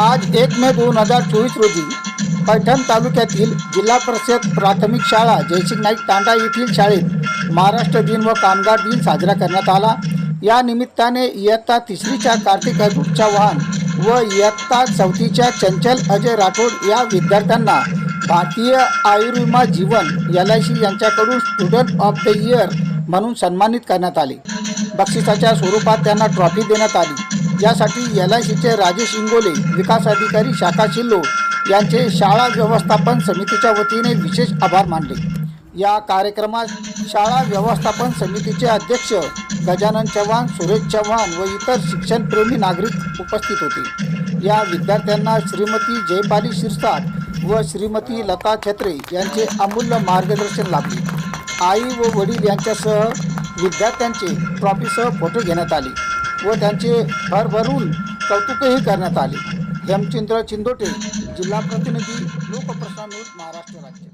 आज एक मे दोन हजार चोवीस रोजी पैठण तालुक्यातील जिल्हा परिषद प्राथमिक शाळा जयसिंग नाईक तांडा येथील शाळेत महाराष्ट्र दिन व कामगार दिन साजरा करण्यात आला. या निमित्ताने इयत्ता तिसरीच्या कार्तिक अजूर चव्हाण व इयत्ता चौथीच्या चंचल अजय राठोड या विद्यार्थ्यांना भारतीय आयुर्विमा जीवन एल आय सी यांच्याकडून स्टुडंट ऑफ द इयर म्हणून सन्मानित करण्यात आले. बक्षिसाच्या स्वरूपात त्यांना ट्रॉफी देण्यात आली. यासाठी एल आय सीचे राजेश इंगोले विकास अधिकारी शाखा शिल्लो यांचे शाळा व्यवस्थापन समितीच्या वतीने विशेष आभार मानले. या कार्यक्रमात शाळा व्यवस्थापन समितीचे अध्यक्ष गजानन चव्हाण सुरेश चव्हाण व इतर शिक्षणप्रेमी नागरिक उपस्थित होते. या विद्यार्थ्यांना श्रीमती जयपाली शिरसाट व श्रीमती लता छत्रे यांचे अमूल्य मार्गदर्शन लाभले. आई व वडील यांच्यासह विद्यार्थ्यांचे ट्रॉफीसह फोटो घेण्यात आले. व त्यांचे भरभरून कौतुकही करण्यात आले. हेमचंद्र चिंदोटे जिल्हा प्रतिनिधी लोकप्रसार न्यूज महाराष्ट्र राज्य.